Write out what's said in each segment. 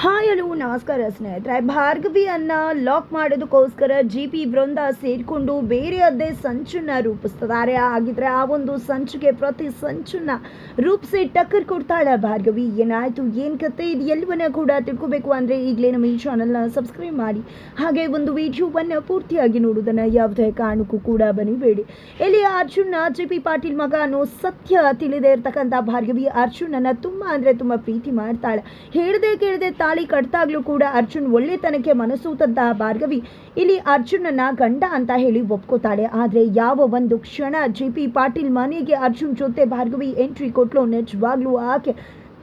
Hi, hello, ನಮಸ್ಕಾರ ಸ್ನೇಹಿತರೆ. ಭಾರ್ಗವಿಯನ್ನು ಲಾಕ್ ಮಾಡೋದಕ್ಕೋಸ್ಕರ ಜಿ ಪಿ ವೃಂದ ಸೇರಿಕೊಂಡು ಬೇರೆಯದ್ದೇ ಸಂಚನ್ನ ರೂಪಿಸ್ತಿದ್ದಾರೆ. ಆಗಿದ್ರೆ ಆ ಒಂದು ಸಂಚಿಗೆ ಪ್ರತಿ ಸಂಚನ್ನ ರೂಪಿಸಿ ಟಕ್ಕರ್ ಕೊಡ್ತಾಳೆ ಭಾರ್ಗವಿ. ಏನಾಯ್ತು? ಏನು ಕತೆ? ಇದು ಎಲ್ಲವನ್ನ ಕೂಡ ತಿಳ್ಕೊಬೇಕು ಅಂದರೆ ಈಗಲೇ ನಮ್ಮ ಈ ಚಾನಲ್ನ ಸಬ್ಸ್ಕ್ರೈಬ್ ಮಾಡಿ. ಹಾಗೆ ಒಂದು ವಿಡಿಯೋವನ್ನು ಪೂರ್ತಿಯಾಗಿ ನೋಡೋದನ್ನು ಯಾವುದೇ ಕಾರಣಕ್ಕೂ ಕೂಡ ಬನಿಬೇಡಿ ಇಲ್ಲಿ ಅರ್ಜುನ ಜೆ ಪಿ ಪಾಟೀಲ್ ಮಗ ಅನ್ನೋ ಸತ್ಯ ತಿಳಿದೇ ಇರ್ತಕ್ಕಂಥ ಭಾರ್ಗವಿ ಅರ್ಜುನನ್ನು ತುಂಬ ಅಂದರೆ ತುಂಬ ಪ್ರೀತಿ ಮಾಡ್ತಾಳೆ. ಹೇಳ್ದೆ ಕೇಳದೆ ತಾಳಿ ಕಟ್ತಾಗ್ಲೂ ಕೂಡ ಅರ್ಜುನ್ ಒಳ್ಳೆತನಕ್ಕೆ ಮನಸೂತಂತಹ ಭಾರ್ಗವಿ. ಇಲ್ಲಿ ಅರ್ಜುನನ್ನ ಗಂಡ ಅಂತ ಹೇಳಿ ಒಪ್ಕೋತಾಳೆ. ಆದರೆ ಯಾವ ಒಂದು ಕ್ಷಣ ಜಿ ಪಿ ಪಾಟೀಲ್ ಮನೆಗೆ ಅರ್ಜುನ್ ಜೊತೆ ಭಾರ್ಗವಿ ಎಂಟ್ರಿ ಕೊಟ್ಲು ನಿಜವಾಗ್ಲೂ ಆಕೆ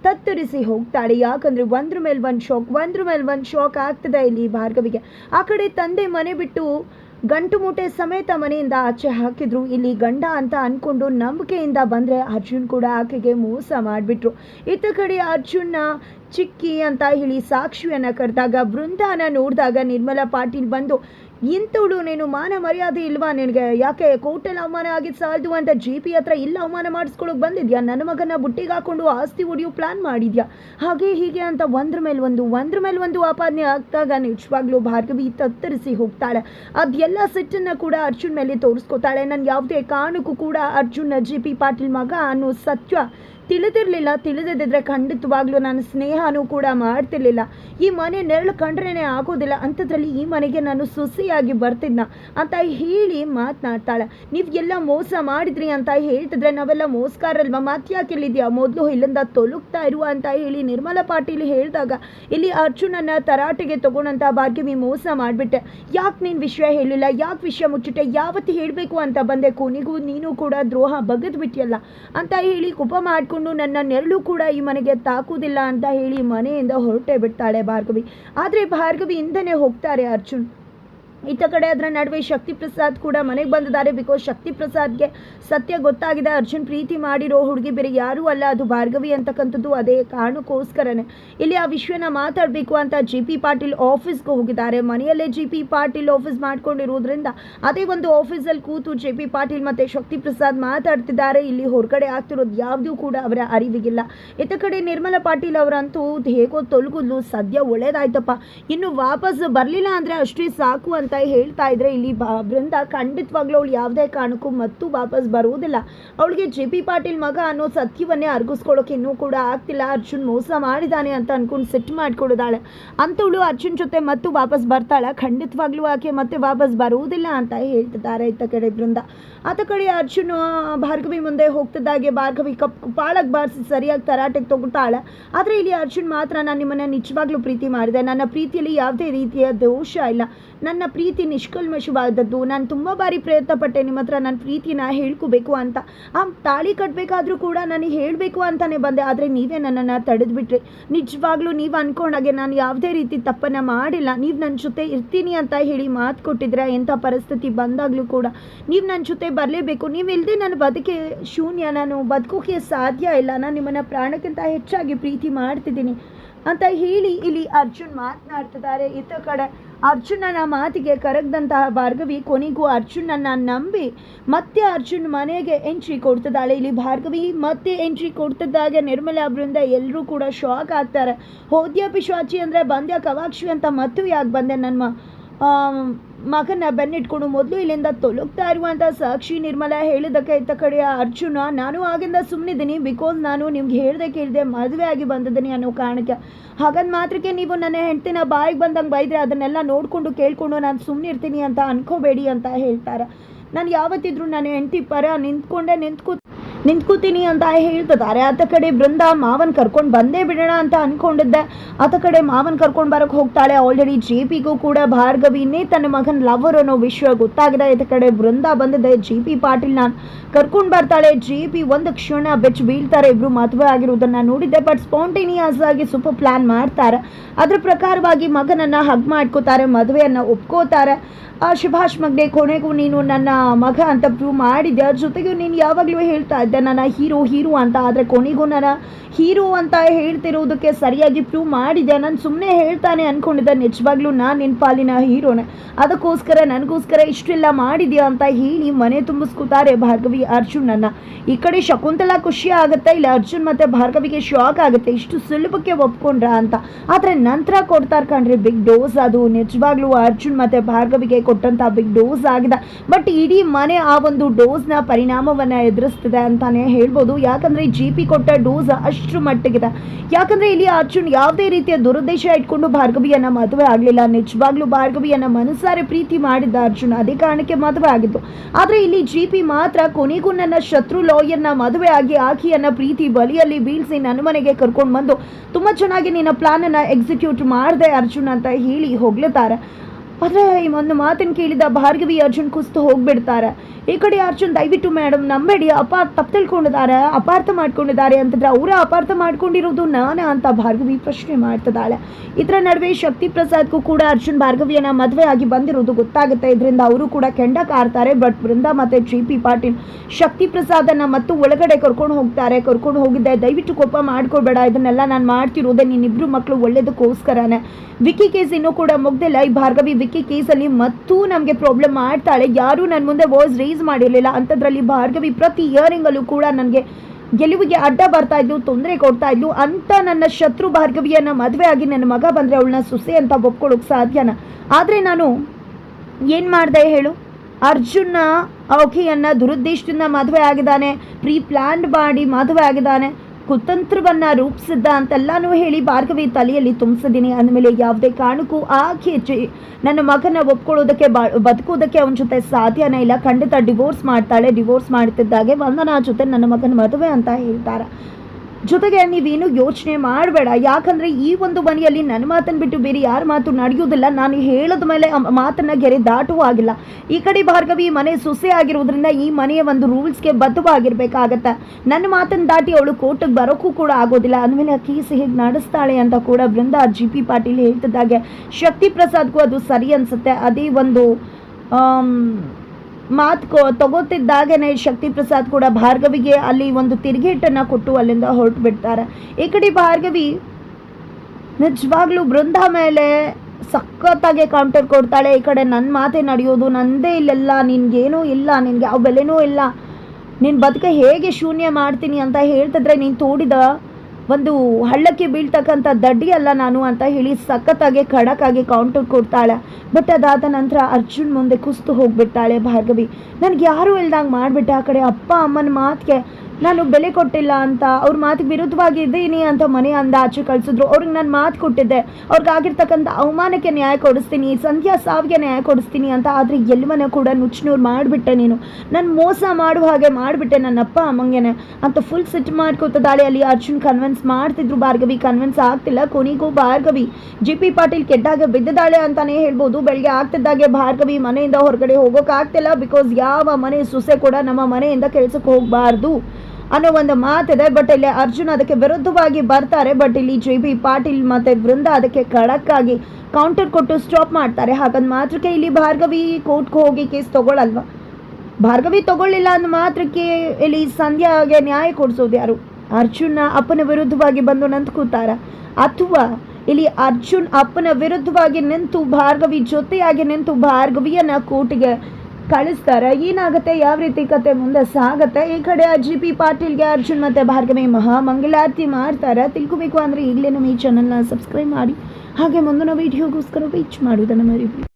ತತ್ತರಿಸಿ ಹೋಗ್ತಾಳೆ. ಯಾಕಂದ್ರೆ ಒಂದ್ರ ಮೇಲೆ ಒಂದು ಶಾಕ್ ಒಂದ್ರ ಮೇಲೆ ಒಂದು ಶಾಕ್ ಆಗ್ತದೆ ಇಲ್ಲಿ ಭಾರ್ಗವಿಗೆ. ಆ ಕಡೆ ತಂದೆ ಮನೆ ಬಿಟ್ಟು ಗಂಟು ಮೂಟೆ ಸಮೇತ ಮನೆಯಿಂದ ಆಚೆ ಹಾಕಿದ್ರು. ಇಲ್ಲಿ ಗಂಡ ಅಂತ ಅನ್ಕೊಂಡು ನಂಬಿಕೆಯಿಂದ ಬಂದ್ರೆ ಅರ್ಜುನ್ ಕೂಡ ಆಕೆಗೆ ಮೋಸ ಮಾಡಿಬಿಟ್ರು. ಇತ್ತ ಕಡೆ ಅರ್ಜುನ್ನ ಚಿಕ್ಕಿ ಅಂತ ಹೇಳಿ ಸಾಕ್ಷಿಯನ್ನ ಕರೆದಾಗ ಬೃಂದಾನ ನೋಡಿದಾಗ ನಿರ್ಮಲಾ ಪಾಟೀಲ್ ಬಂದು ಇಂಥವಳು ನೀನು ಮಾನ ಮರ್ಯಾದೆ ಇಲ್ವಾ ನಿನಗೆ? ಯಾಕೆ ಕೋರ್ಟಲ್ಲಿ ಅವಮಾನ ಆಗಿದ್ದು ಸಾಲದು ಅಂತ ಜಿ ಪಿ ಹತ್ರ ಇಲ್ಲ ಅವಮಾನ ಮಾಡಿಸ್ಕೊಳಕ್ ಬಂದಿದ್ಯಾ? ನನ್ನ ಮಗನ ಬುಟ್ಟಿಗೆ ಹಾಕೊಂಡು ಆಸ್ತಿ ಹೊಡಿಯೋ ಪ್ಲಾನ್ ಮಾಡಿದ್ಯಾ? ಹಾಗೆ ಹೀಗೆ ಅಂತ ಒಂದ್ರ ಮೇಲೆ ಒಂದು, ಒಂದ್ರ ಮೇಲೆ ಒಂದು ಆಪಾದನೆ ಆಗ್ತಾಗ ನಿಜವಾಗ್ಲೂ ಭಾರ್ಗವಿ ತತ್ತರಿಸಿ ಹೋಗ್ತಾಳೆ. ಅದೆಲ್ಲ ಸಿಟ್ಟನ್ನ ಕೂಡ ಅರ್ಜುನ್ ಮೇಲೆ ತೋರಿಸ್ಕೊತಾಳೆ. ನಾನು ಯಾವುದೇ ಕಾರಣಕ್ಕೂ ಕೂಡ ಅರ್ಜುನ್ ಜಿ ಪಿ ಪಾಟೀಲ್ ಮಗ ಅನ್ನೋ ಸತ್ಯ ತಿಳಿದಿರಲಿಲ್ಲ ತಿಳಿದಿದ್ದರೆ ಖಂಡಿತವಾಗ್ಲೂ ನಾನು ಸ್ನೇಹನೂ ಕೂಡ ಮಾಡ್ತಿರ್ಲಿಲ್ಲ. ಈ ಮನೆ ನೆರಳು ಕಂಡ್ರೇ ಆಗೋದಿಲ್ಲ. ಅಂಥದ್ರಲ್ಲಿ ಈ ಮನೆಗೆ ನಾನು ಸುಸಿಯಾಗಿ ಬರ್ತಿದ್ನ ಅಂತ ಹೇಳಿ ಮಾತನಾಡ್ತಾಳೆ. ನೀವು ಎಲ್ಲ ಮೋಸ ಮಾಡಿದ್ರಿ ಅಂತ ಹೇಳ್ತಿದ್ರೆ ನಾವೆಲ್ಲ ಮೋಸಗಾರಲ್ವಾ ಮಾತ್ಯಾಕೆ ಇಲ್ಲಿದ್ಯಾ? ಮೊದಲು ಇಲ್ಲಿಂದ ತೊಲುಗ್ತಾ ಇರುವ ಅಂತ ಹೇಳಿ ನಿರ್ಮಲಾ ಪಾಟೀಲ್ ಹೇಳಿದಾಗ, ಇಲ್ಲಿ ಅರ್ಜುನನ ತರಾಟೆಗೆ ತಗೊಂಡಂತ ಭಾಗ್ಯವಿ ಮೋಸ ಮಾಡಿಬಿಟ್ಟೆ. ಯಾಕೆ ನೀನು ವಿಷಯ ಹೇಳಿಲ್ಲ? ಯಾಕೆ ವಿಷಯ ಮುಚ್ಚಿಟ್ಟೆ? ಯಾವತ್ತು ಹೇಳಬೇಕು ಅಂತ ಬಂದೆ? ಕೊನೆಗೂ ನೀನು ಕೂಡ ದ್ರೋಹ ಬಗೆದ್ಬಿಟ್ಟಿಯಲ್ಲ ಅಂತ ಹೇಳಿ ಕುಪ ಮಾಡಿಕೊಂಡು ನನ್ನ ನೆರಳು ಕೂಡ ಈ ಮನೆಗೆ ತಾಕುವುದಿಲ್ಲ ಅಂತ ಹೇಳಿ ಮನೆಯಿಂದ ಹೊರಟೇ ಬಿಡ್ತಾಳೆ ಭಾರ್ಗವಿ. ಆದರೆ ಭಾರ್ಗವಿ ಇಂದನೇ ಹೋಗ್ತಾರೆ ಅರ್ಜುನ್. ಇತ್ತ ಕಡೆ ಅದರ ನಡುವೆ ಶಕ್ತಿ ಪ್ರಸಾದ್ ಕೂಡ ಮನೆಗೆ ಬಂದಿದ್ದಾರೆ. ಬಿಕಾಸ್ ಶಕ್ತಿ ಪ್ರಸಾದ್ಗೆ ಸತ್ಯ ಗೊತ್ತಾಗಿದೆ. ಅರ್ಜುನ್ ಪ್ರೀತಿ ಮಾಡಿರೋ ಹುಡುಗಿ ಬೇರೆ ಯಾರೂ ಅಲ್ಲ. ಅದು ಭಾರ್ಗವಿ ಅಂತಕ್ಕಂಥದ್ದು ಅದೇ ಕಾರಣಕ್ಕೋಸ್ಕರನೇ. ಇಲ್ಲಿ ಆ ವಿಷಯನ ಮಾತಾಡಬೇಕು ಅಂತ ಜಿ ಪಿ ಪಾಟೀಲ್ ಆಫೀಸ್ಗೆ ಹೋಗಿದ್ದಾರೆ. ಮನೆಯಲ್ಲೇ ಜಿ ಪಿ ಪಾಟೀಲ್ ಆಫೀಸ್ ಮಾಡ್ಕೊಂಡಿರೋದ್ರಿಂದ ಅದೇ ಒಂದು ಆಫೀಸಲ್ಲಿ ಕೂತು ಜೆ ಪಿ ಪಾಟೀಲ್ ಮತ್ತು ಶಕ್ತಿ ಪ್ರಸಾದ್ ಮಾತಾಡ್ತಿದ್ದಾರೆ. ಇಲ್ಲಿ ಹೊರಗಡೆ ಆಗ್ತಿರೋದು ಯಾವುದೂ ಕೂಡ ಅವರ ಅರಿವಿಗಿಲ್ಲ. ಇತ್ತ ಕಡೆ ನಿರ್ಮಲಾ ಪಾಟೀಲ್ ಅವರಂತೂ ಹೇಗೋ ತೊಲಗುದ್ಲು. ಸದ್ಯ ಒಳ್ಳೇದಾಯ್ತಪ್ಪ. ಇನ್ನು ವಾಪಸ್ ಬರಲಿಲ್ಲ ಅಂದರೆ ಅಷ್ಟೇ ಸಾಕು ಅಂತ ಹೇಳ್ತಾ ಇದ್ರೆ ಇಲ್ಲಿ ಬಾ ಬೃಂದ ಖಂಡಿತವಾಗ್ಲೂ ಅವಳು ಯಾವುದೇ ಕಾರಣಕ್ಕೂ ಮತ್ತು ವಾಪಸ್ ಬರುವುದಿಲ್ಲ. ಅವಳಿಗೆ ಜೆ ಪಿ ಪಾಟೀಲ್ ಮಗ ಅನ್ನೋ ಸತ್ಯವನ್ನೇ ಅರ್ಗಿಸ್ಕೊಳ್ಳೋಕೆ ಇನ್ನೂ ಕೂಡ ಆಗ್ತಿಲ್ಲ. ಅರ್ಜುನ್ ಮೋಸ ಮಾಡಿದಾನೆ ಅಂತ ಅನ್ಕೊಂಡು ಸೆಟ್ ಮಾಡ್ಕೊಳ್ಳೋದಾಳೆ ಅಂತವಳು ಅರ್ಜುನ್ ಜೊತೆ ಮತ್ತು ವಾಪಸ್ ಬರ್ತಾಳೆ. ಖಂಡಿತವಾಗ್ಲೂ ಆಕೆ ಮತ್ತೆ ವಾಪಸ್ ಬರುವುದಿಲ್ಲ ಅಂತ ಹೇಳ್ತಿದ್ದಾರೆ ಇತ್ತ ಕಡೆ ಬೃಂದ ಆತ ಕಡೆ ಅರ್ಜುನ್ ಭಾರ್ಗವಿ ಮುಂದೆ ಹೋಗ್ತಿದ್ದಾಗೆ ಭಾರ್ಗವಿ ಕಪ್ ಪಾಳಕ್ಕೆ ಬಾರಿಸಿ ಸರಿಯಾಗಿ ತರಾಟೆಗೆ ತಗೊಳ್ತಾಳೆ ಆದರೆ ಇಲ್ಲಿ ಅರ್ಜುನ್ ಮಾತ್ರ ನಾನು ನಿಮ್ಮನ್ನು ನಿಜವಾಗ್ಲೂ ಪ್ರೀತಿ ಮಾಡಿದೆ. ನನ್ನ ಪ್ರೀತಿಯಲ್ಲಿ ಯಾವುದೇ ರೀತಿಯ ದೋಷ ಇಲ್ಲ. ನನ್ನ ನಿಷ್ಕಲ್ಮಶವಾದದ್ದು. ನಾನು ತುಂಬ ಬಾರಿ ಪ್ರಯತ್ನ ಪಟ್ಟೆ ನಿಮ್ಮ ಹತ್ರ ನನ್ನ ಪ್ರೀತಿನ ಹೇಳ್ಕೋಬೇಕು ಅಂತ. ಆ ತಾಳಿ ಕಟ್ಟಬೇಕಾದ್ರೂ ಕೂಡ ನನಗೆ ಹೇಳಬೇಕು ಅಂತಲೇ ಬಂದೆ, ಆದರೆ ನೀವೇ ನನ್ನನ್ನು ತಡೆದ್ಬಿಟ್ರಿ. ನಿಜವಾಗ್ಲೂ ನೀವು ಅಂದ್ಕೊಂಡಾಗೆ ನಾನು ಯಾವುದೇ ರೀತಿ ತಪ್ಪನ್ನು ಮಾಡಿಲ್ಲ. ನೀವು ನನ್ನ ಜೊತೆ ಇರ್ತೀನಿ ಅಂತ ಹೇಳಿ ಮಾತು ಕೊಟ್ಟಿದ್ರೆ ಎಂಥ ಪರಿಸ್ಥಿತಿ ಬಂದಾಗಲೂ ಕೂಡ ನೀವು ನನ್ನ ಜೊತೆ ಬರಲೇಬೇಕು. ನೀವು ಇಲ್ಲದೆ ನಾನು ಬದುಕೆ ಶೂನ್ಯ, ನಾನು ಬದುಕೋಕೆ ಸಾಧ್ಯ ಇಲ್ಲ. ನಾನು ನಿಮ್ಮನ್ನು ಪ್ರಾಣಕ್ಕಿಂತ ಹೆಚ್ಚಾಗಿ ಪ್ರೀತಿ ಮಾಡ್ತಿದ್ದೀನಿ ಅಂತ ಹೇಳಿ ಇಲ್ಲಿ ಅರ್ಜುನ್ ಮಾತನಾಡ್ತಿದ್ದಾರೆ. ಇತ್ತ ಕಡೆ ಅರ್ಜುನನ ಮಾತಿಗೆ ಕರಗದಂತಹ ಭಾರ್ಗವಿ ಕೊನೆಗೂ ಅರ್ಜುನನ್ನ ನಂಬಿ ಮತ್ತೆ ಅರ್ಜುನ್ ಮನೆಗೆ ಎಂಟ್ರಿ ಕೊಡ್ತಿದ್ದಾಳೆ. ಇಲ್ಲಿ ಭಾರ್ಗವಿ ಮತ್ತೆ ಎಂಟ್ರಿ ಕೊಡ್ತಿದ್ದಾಗ ನಿರ್ಮಲಾ ಬೃಂದ ಎಲ್ಲರೂ ಕೂಡ ಶಾಕ್ ಆಗ್ತಾರೆ. ಹೋದ್ಯ ಪಿಶ್ವಾಚಿ ಅಂದರೆ ಬಂದ್ಯ ಕವಾಕ್ಷಿ ಅಂತ ಮತ್ತು ಯಾಕೆ ಬಂದೆ ನನ್ನ ಮಗನ ಬೆನ್ನಿಟ್ಕೊಂಡು ಮೊದಲು ಇಲ್ಲಿಂದ ತೊಲಗ್ತಾ ಇರುವಂಥ ಸಾಕ್ಷಿ ನಿರ್ಮಲ ಹೇಳಿದಕ್ಕೆ ಇತ್ತ ಕಡೆ ಅರ್ಜುನ, ನಾನು ಆಗಿಂದ ಸುಮ್ಮನಿದ್ದೀನಿ ಬಿಕಾಸ್ ನಾನು ನಿಮ್ಗೆ ಹೇಳ್ದೆ ಕೇಳಿದೆ ಮದುವೆ ಆಗಿ ಬಂದಿದ್ದೀನಿ ಅನ್ನೋ ಕಾರಣಕ್ಕೆ. ಹಾಗಂದ ಮಾತ್ರಕ್ಕೆ ನೀವು ನನ್ನ ಹೆಂಡ್ತಿನ ಬಾಯಿಗೆ ಬಂದಂಗೆ ಬೈದ್ರೆ ಅದನ್ನೆಲ್ಲ ನೋಡಿಕೊಂಡು ಕೇಳಿಕೊಂಡು ನಾನು ಸುಮ್ಮನೆ ಇರ್ತೀನಿ ಅಂತ ಅನ್ಕೋಬೇಡಿ ಅಂತ ಹೇಳ್ತಾರೆ. ನಾನು ಯಾವತ್ತಿದ್ರೂ ನನ್ನ ಹೆಂಡತಿ ಪರ ನಿಂತ್ಕೊಂಡೆ ನಿಂತ್ಕೂ ನಿಂತ್ಕೋತೀನಿ ಅಂತ ಹೇಳ್ತಿದ್ದಾರೆ. ಆತ ಕಡೆ ಬೃಂದ ಮಾವನ್ ಕರ್ಕೊಂಡು ಬಂದೇ ಬಿಡೋಣ ಅಂತ ಅನ್ಕೊಂಡಿದ್ದೆ. ಆತ ಕಡೆ ಮಾವನ್ ಕರ್ಕೊಂಡು ಬರೋಕೆ ಹೋಗ್ತಾಳೆ. ಆಲ್ರೆಡಿ ಜೆ ಪಿಗೂ ಕೂಡ ಭಾರ್ಗವಿನೇ ತನ್ನ ಮಗನ ಲವರ್ ಅನ್ನೋ ವಿಷಯ ಗೊತ್ತಾಗಿದೆ. ಆತ ಕಡೆ ಬೃಂದ ಬಂದಿದೆ. ಜಿ ಪಿ ಪಾಟೀಲ್ ನಾನು ಕರ್ಕೊಂಡು ಬರ್ತಾಳೆ. ಜೆ ಪಿ ಒಂದು ಕ್ಷಣ ಬೆಚ್ಚ ಬೀಳ್ತಾರೆ. ಇಬ್ರು ಮದುವೆ ಆಗಿರೋದನ್ನ ನೋಡಿದ್ದೆ ಬಟ್ ಸ್ಪಾಂಟೇನಿಯಸ್ ಆಗಿ ಸೂಪರ್ ಪ್ಲಾನ್ ಮಾಡ್ತಾರೆ. ಅದ್ರ ಪ್ರಕಾರವಾಗಿ ಮಗನನ್ನ ಹಗ್ ಮಾಡ್ಕೋತಾರೆ ಮದುವೆಯನ್ನ ಒಪ್ಕೋತಾರೆ. ಆ, ಶುಭಾಷ್ ಮಗ್ನೆ ಕೊನೆಗೂ ನೀನು ನನ್ನ ಮಗ ಅಂತ ಪ್ರೂವ್ ಮಾಡಿದ್ಯಾ? ಜೊತೆಗೆ ನೀನು ಯಾವಾಗಲೂ ಹೇಳ್ತಾ ಮಾಡ್ತಿದ್ದೆ ನನ್ನ ಹೀರೋ ಹೀರೋ ಅಂತ. ಆದರೆ ಕೊನೆಗೂ ನನ್ನ ಹೀರೋ ಅಂತ ಹೇಳ್ತಿರೋದಕ್ಕೆ ಸರಿಯಾಗಿ ಪ್ರೂವ್ ಮಾಡಿದೆ. ನಾನು ಸುಮ್ಮನೆ ಹೇಳ್ತಾನೆ ಅಂದ್ಕೊಂಡಿದ್ದೆ ನಿಜವಾಗ್ಲೂ ನಾನು ನಿನ್ನ ಪಾಲಿನ ಹೀರೋನೇ. ಅದಕ್ಕೋಸ್ಕರ ನನಗೋಸ್ಕರ ಇಷ್ಟೆಲ್ಲ ಮಾಡಿದ್ಯಾ ಅಂತ ಹೇಳಿ ಮನೆ ತುಂಬಿಸ್ಕೊತಾರೆ ಭಾರ್ಗವಿ ಅರ್ಜುನನ್ನ ಈ ಕಡೆ ಶಕುಂತಲಾ ಖುಷಿ ಆಗುತ್ತೆ ಇಲ್ಲ? ಅರ್ಜುನ್ ಮತ್ತೆ ಭಾರ್ಗವಿಗೆ ಶಾಕ್ ಆಗುತ್ತೆ. ಇಷ್ಟು ಸುಲಭಕ್ಕೆ ಒಪ್ಕೊಂಡ್ರ ಅಂತ. ಆದರೆ ನಂತರ ಕೊಡ್ತಾರೆ ಕಣ್ರಿ. ಬಿಗ್ ಡೋಸ್ ಅದು. ನಿಜವಾಗ್ಲೂ ಅರ್ಜುನ್ ಮತ್ತೆ ಭಾರ್ಗವಿಗೆ ಕೊಟ್ಟಂತ ಬಿಗ್ ಡೋಸ್ ಆಗಿದೆ. ಬಟ್ ಇಡೀ ಮನೆ ಆ ಒಂದು ಡೋಸ್ನ ಪರಿಣಾಮವನ್ನ ಎದುರಿಸ್ತಿದೆ ಅಂತಾನೆ ಹೇಳ್ಬೋದು. ಯಾಕಂದ್ರೆ ಜಿ ಪಿ ಕೊಟ್ಟ ಡೋಸ್ ಅಷ್ಟು ಮಟ್ಟಿಗಿದೆ. ಯಾಕಂದ್ರೆ ಇಲ್ಲಿ ಅರ್ಜುನ್ ಯಾವುದೇ ರೀತಿಯ ದುರುದ್ದೇಶ ಇಟ್ಕೊಂಡು ಭಾರ್ಗವಿಯನ್ನ ಮದುವೆ ಆಗಲಿಲ್ಲ. ನಿಜವಾಗ್ಲೂ ಭಾರ್ಗವಿಯನ್ನ ಮನಸಾರೆ ಪ್ರೀತಿ ಮಾಡಿದ್ದ ಅರ್ಜುನ್ ಅದೇ ಕಾರಣಕ್ಕೆ ಮದುವೆ ಆಗಿದ್ದು. ಆದರೆ ಇಲ್ಲಿ ಜಿ ಪಿ ಮಾತ್ರ ಕೊನೆಗೂ ನನ್ನ ಶತ್ರು ಲಾಯರ್ನ ಮದುವೆ ಆಗಿ ಆಕೆಯನ್ನ ಪ್ರೀತಿ ಬಲಿಯಲ್ಲಿ ಬೀಳಿಸಿ ನನ್ನ ಮನೆಗೆ ಕರ್ಕೊಂಡು ಬಂದು, ತುಂಬಾ ಚೆನ್ನಾಗಿ ನಿನ್ನ ಪ್ಲಾನ್ ಅನ್ನ ಎಕ್ಸಿಕ್ಯೂಟ್ ಮಾಡಿದೆ ಅರ್ಜುನ್ ಅಂತ ಹೇಳಿ ಹೊಗ್ಲುತ್ತಾರೆ. ಆದರೆ ಈ ಒಂದು ಮಾತನ್ನು ಕೇಳಿದ ಭಾರ್ಗವಿ ಅರ್ಜುನ್ ಕುಸ್ತು ಹೋಗ್ಬಿಡ್ತಾರೆ. ಈ ಕಡೆ ಅರ್ಜುನ್, ದಯವಿಟ್ಟು ಮೇಡಮ್ ನಂಬೇಡಿ ಅಪ್ಪ ತಪ್ಪು ತಿಳ್ಕೊಂಡಿದ್ದಾರೆ, ಅಪಾರ್ಥ ಮಾಡ್ಕೊಂಡಿದ್ದಾರೆ ಅಂತಂದ್ರೆ ಅವರೇ ಅಪಾರ್ಥ ಮಾಡ್ಕೊಂಡಿರೋದು ನಾನೇ ಅಂತ ಭಾರ್ಗವಿ ಪ್ರಶ್ನೆ ಮಾಡ್ತಿದ್ದಾಳೆ. ಇದರ ನಡುವೆ ಶಕ್ತಿ ಪ್ರಸಾದ್ಗೂ ಕೂಡ ಅರ್ಜುನ್ ಭಾರ್ಗವಿಯನ್ನ ಮದುವೆ ಆಗಿ ಬಂದಿರೋದು ಗೊತ್ತಾಗುತ್ತೆ. ಇದರಿಂದ ಅವರು ಕೂಡ ಕೆಂಡ ಕಾರ್ತಾರೆ, ಬಟ್ ಬೃಂದ ಮತ್ತೆ ಜಿ ಪಿ ಪಾಟೀಲ್ ಶಕ್ತಿ ಪ್ರಸಾದನ್ನು ಮತ್ತು ಒಳಗಡೆ ಕರ್ಕೊಂಡು ಹೋಗ್ತಾರೆ. ಕರ್ಕೊಂಡು ಹೋಗಿದ್ದೆ, ದಯವಿಟ್ಟು ಕೋಪ ಮಾಡ್ಕೊಳ್ಬೇಡ ಇದನ್ನೆಲ್ಲ ನಾನು ಮಾಡ್ತಿರೋದೆ ನಿನ್ನಿಬ್ರು ಮಕ್ಕಳು ಒಳ್ಳೇದಕ್ಕೋಸ್ಕರನೇ. ವಿಕಿ ಕೇಸ್ ಇನ್ನೂ ಕೂಡ ಮುಗ್ದಿಲ್ಲ. ಈ ಭಾರ್ಗವಿ ವಿಕಿ ಕೇಸಲ್ಲಿ ಮತ್ತೂ ನಮಗೆ ಪ್ರಾಬ್ಲಮ್ ಮಾಡ್ತಾಳೆ. ಯಾರೂ ನನ್ನ ಮುಂದೆ ವಾಯ್ಸ್ ರೇಸ್ ಮಾಡಿರಲಿಲ್ಲ. ಅಂಥದ್ರಲ್ಲಿ ಭಾರ್ಗವಿ ಪ್ರತಿ ಇಯರಿಂಗಲ್ಲೂ ಕೂಡ ನನಗೆ ಗೆಲುವಿಗೆ ಅಡ್ಡ ಬರ್ತಾ ಇದ್ಲು, ತೊಂದರೆ ಕೊಡ್ತಾ ಇದ್ಲು ಅಂತ ನನ್ನ ಶತ್ರು ಭಾರ್ಗವಿಯನ್ನ ಮದುವೆ ಆಗಿ ನನ್ನ ಮಗ ಬಂದರೆ ಅವಳನ್ನ ಸುಸೆ ಅಂತ ಒಪ್ಕೊಳ್ಳೋಕೆ ಸಾಧ್ಯನ? ಆದರೆ ನಾನು ಏನು ಮಾಡಿದೆ ಹೇಳು? ಅರ್ಜುನ ಆಕೆಯನ್ನ ದುರುದ್ದೇಶದಿಂದ ಮದುವೆ ಆಗಿದ್ದಾನೆ ಪ್ರೀ ಪ್ಲ್ಯಾನ್ಡ್ ಮಾಡಿ ಮದುವೆ ಆಗಿದ್ದಾನೆ. ಕುತಂತ್ರವನ್ನ ರೂಪಿಸಿದ್ದ ಅಂತೆಲ್ಲನೂ ಹೇಳಿ ಭಾರ್ಗವಿ ತಲೆಯಲ್ಲಿ ತುಂಬಿಸಿದ್ದೀನಿ. ಅಂದಮೇಲೆ ಯಾವುದೇ ಕಾರಣಕ್ಕೂ ಆಕೆ ಜಿ- ನನ್ನ ಮಗನ ಒಪ್ಕೊಳ್ಳೋದಕ್ಕೆ ಬಾ, ಬದುಕೋದಕ್ಕೆ ಅವನ ಜೊತೆ ಸಾಧ್ಯನೇ ಇಲ್ಲ. ಖಂಡಿತ ಡಿವೋರ್ಸ್ ಮಾಡ್ತಾಳೆ. ಡಿವೋರ್ಸ್ ಮಾಡ್ತಿದ್ದಾಗೆ ವಂದನಾ ಜೊತೆ ನನ್ನ ಮಗನ ಮದುವೆ ಅಂತ ಹೇಳ್ತಾರೆ. ಜೊತೆಗೆ ನೀವೇನು ಯೋಚನೆ ಮಾಡಬೇಡ. ಯಾಕಂದರೆ ಈ ಒಂದು ಮನೆಯಲ್ಲಿ ನನ್ನ ಮಾತನ್ನು ಬಿಟ್ಟು ಬೇರೆ ಯಾರ ಮಾತು ನಡೆಯೋದಿಲ್ಲ. ನಾನು ಹೇಳಿದ ಮೇಲೆ ಮಾತನ್ನು ಗೆರೆ ದಾಟುವ ಆಗಿಲ್ಲ ಈ ಕಡೆ ಭಾರ್ಗವಿ ಮನೆ ಸೊಸೆ ಆಗಿರೋದ್ರಿಂದ ಈ ಮನೆಯ ಒಂದು ರೂಲ್ಸ್ಗೆ ಬದ್ಧವಾಗಿರ್ಬೇಕಾಗತ್ತೆ? ನನ್ನ ಮಾತನ್ನು ದಾಟಿ ಅವಳು ಕೋರ್ಟಿಗೆ ಬರೋಕ್ಕೂ ಕೂಡ ಆಗೋದಿಲ್ಲ. ಅಂದಮೇಲೆ ಕೇಸ್ ಹೇಗೆ ನಡೆಸ್ತಾಳೆ ಅಂತ ಕೂಡ ಬೃಂದ ಜಿ ಪಿ ಪಾಟೀಲ್ ಹೇಳ್ತಿದ್ದಾಗೆ. ಶಕ್ತಿ ಪ್ರಸಾದ್ಗೂ ಅದು ಸರಿ ಅನಿಸುತ್ತೆ. ಅದೇ ಒಂದು ಮಾತು ತಗೋತಿದ್ದಾಗನೇ ಶಕ್ತಿ ಪ್ರಸಾದ್ ಕೂಡ ಭಾರ್ಗವಿಗೆ ಅಲ್ಲಿ ಒಂದು ತಿರುಗೇಟನ್ನು ಕೊಟ್ಟು ಅಲ್ಲಿಂದ ಹೊರಟು ಬಿಡ್ತಾರೆ ಈ ಕಡೆ ಭಾರ್ಗವಿ ನಿಜವಾಗ್ಲೂ ಬೃಂದ ಮೇಲೆ ಸಖತ್ತಾಗಿ ಕೌಂಟರ್ ಕೊಡ್ತಾಳೆ. ಈ ಕಡೆ ನನ್ನ ಮಾತೇ ನಡೆಯೋದು, ನಂದೇ ಇಲ್ಲೆಲ್ಲ, ನಿನಗೇನೂ ಇಲ್ಲ, ನಿನಗೆ ಯಾವ ಬೆಲೆನೂ ಇಲ್ಲ. ನಿನ್ನ ಬದುಕ ಹೇಗೆ ಶೂನ್ಯ ಮಾಡ್ತೀನಿ ಅಂತ ಹೇಳ್ತಿದ್ರೆ ನೀನು ತೋಡಿದ ಒಂದು ಹಳ್ಳಕ್ಕೆ ಬೀಳ್ತಕ್ಕಂಥ ದಡ್ಡಿ ಅಲ್ಲ ನಾನು ಅಂತ ಹೇಳಿ ಸಖತ್ತಾಗಿ ಖಡಕ್ಕಾಗಿ ಕೌಂಟರ್ ಕೊಡ್ತಾಳೆ. ಬಟ್ ಅದಾದ ನಂತರ ಅರ್ಜುನ್ ಮುಂದೆ ಕುಸ್ತು ಹೋಗ್ಬಿಡ್ತಾಳೆ ಭಾರ್ಗವಿ. ನನಗೆ ಯಾರೂ ಇಲ್ದಂಗೆ ಮಾಡಿಬಿಟ್ಟೆ ಆ ಕಡೆ ಅಪ್ಪ ಅಮ್ಮನ ಮಾತಿಗೆ. ನಾನು ಬೆಲೆ ಕೊಟ್ಟಿಲ್ಲ ಅಂತ ಅವ್ರ ಮಾತಿಗೆ ವಿರುದ್ಧವಾಗಿ ಇದ್ದೀನಿ ಅಂತ ಮನೆ ಅಂದ ಆಚೆ ಕಳಿಸಿದ್ರು. ಅವ್ರಿಗೆ ನಾನು ಮಾತು ಕೊಟ್ಟಿದ್ದೆ. ಅವ್ರಿಗಾಗಿರ್ತಕ್ಕಂಥ ಅವಮಾನಕ್ಕೆ ನ್ಯಾಯ ಕೊಡಿಸ್ತೀನಿ, ಸಂಧ್ಯಾ ಸಾವಿಗೆ ನ್ಯಾಯ ಕೊಡಿಸ್ತೀನಿ ಅಂತ ಆದರೆ ಎಲ್ಲವನ್ನ ಕೂಡ ನುಚ್ಚನೂರು ಮಾಡಿಬಿಟ್ಟೆ ನೀನು. ನಾನು ಮೋಸ ಮಾಡುವ ಹಾಗೆ ಮಾಡಿಬಿಟ್ಟೆ ನನ್ನ ಅಪ್ಪ ಅಮ್ಮಂಗೆನೆ. ಅಂತ ಫುಲ್ ಸಿಟ್ ಮಾಡ್ಕೋತದಾಳೆ ಅಲ್ಲಿ ಅರ್ಜುನ್ ಕನ್ವಿನ್ಸ್ ಮಾಡ್ತಿದ್ರು ಭಾರ್ಗವಿ. ಕನ್ವಿನ್ಸ್ ಆಗ್ತಿಲ್ಲ ಕೊನೆಗೂ ಭಾರ್ಗವಿ. ಜಿ ಪಿ ಪಾಟೀಲ್ ಕೆಟ್ಟಾಗ ಬಿದ್ದಿದ್ದಾಳೆ ಅಂತಾನೆ ಹೇಳ್ಬೋದು. ಬೆಳಗ್ಗೆ ಆಗ್ತಿದ್ದಾಗೆ ಭಾರ್ಗವಿ ಮನೆಯಿಂದ ಹೊರಗಡೆ ಹೋಗೋಕ್ಕಾಗ್ತಿಲ್ಲ ಬಿಕಾಸ್ ಯಾವ ಮನೆ ಸೊಸೆ ಕೂಡ ನಮ್ಮ ಮನೆಯಿಂದ ಕೆಲಸಕ್ಕೆ ಹೋಗಬಾರ್ದು. ಅನ್ನೋ ಒಂದು ಮಾತಿದೆ. ಬಟ್ ಇಲ್ಲಿ ಅರ್ಜುನ್ ಅದಕ್ಕೆ ವಿರುದ್ಧವಾಗಿ ಬರ್ತಾರೆ. ಬಟ್ ಇಲ್ಲಿ ಜೆ ಬಿ ಪಾಟೀಲ್ ಮತ್ತೆ ವೃಂದ ಅದಕ್ಕೆ ಖಡಕ್ಕಾಗಿ ಕೌಂಟರ್ ಕೊಟ್ಟು ಸ್ಟಾಪ್ ಮಾಡ್ತಾರೆ. ಹಾಗಂದ್ ಮಾತ್ರಕ್ಕೆ ಇಲ್ಲಿ ಭಾರ್ಗವಿ ಕೋರ್ಟ್ಗೆ ಹೋಗಿ ಕೇಸ್ ತಗೊಳ್ಳಲ್ವಾ ಭಾರ್ಗವಿ ತಗೊಳ್ಳಿಲ್ಲ ಅಂದ ಮಾತ್ರಕ್ಕೆ ಇಲ್ಲಿ ಸಂಧ್ಯಾಗೆ ನ್ಯಾಯ ಕೊಡಿಸೋದು ಯಾರು? ಅರ್ಜುನ ಅಪ್ಪನ ವಿರುದ್ಧವಾಗಿ ಬಂದು ನಂತ್ಕೋತಾರ ಅಥವಾ ಇಲ್ಲಿ ಅರ್ಜುನ್ ಅಪ್ಪನ ವಿರುದ್ಧವಾಗಿ ನಿಂತು ಭಾರ್ಗವಿ ಜೊತೆಯಾಗಿ ನಿಂತು ಭಾರ್ಗವಿಯನ್ನ ಕೋರ್ಟಿಗೆ ಕಳಿಸ್ತಾರೆ. ಏನಾಗುತ್ತೆ? ಯಾವ ರೀತಿ ಕತೆ ಮುಂದೆ ಸಾಗುತ್ತೆ? ಈ ಕಡೆ ಜಿ ಪಿ ಪಾಟೀಲ್ಗೆ ಅರ್ಜುನ್ ಮತ್ತೆ ಭಾರ್ಗವಿ ಮಹಾ ಮಂಗಳಾರತಿ ಮಾಡ್ತಾರೆ. ತಿಳ್ಕೊಬೇಕು ಅಂದರೆ ಈಗಲೇ ನಮ್ಮ ಈ ಚಾನಲ್ನ ಸಬ್ಸ್ಕ್ರೈಬ್ ಮಾಡಿ. ಹಾಗೆ ಮುಂದಿನ ವೀಡಿಯೋಗೋಸ್ಕರ ವೀಚ್ ಮಾಡುವುದನ್ನು ಮರಿಬೇಡಿ.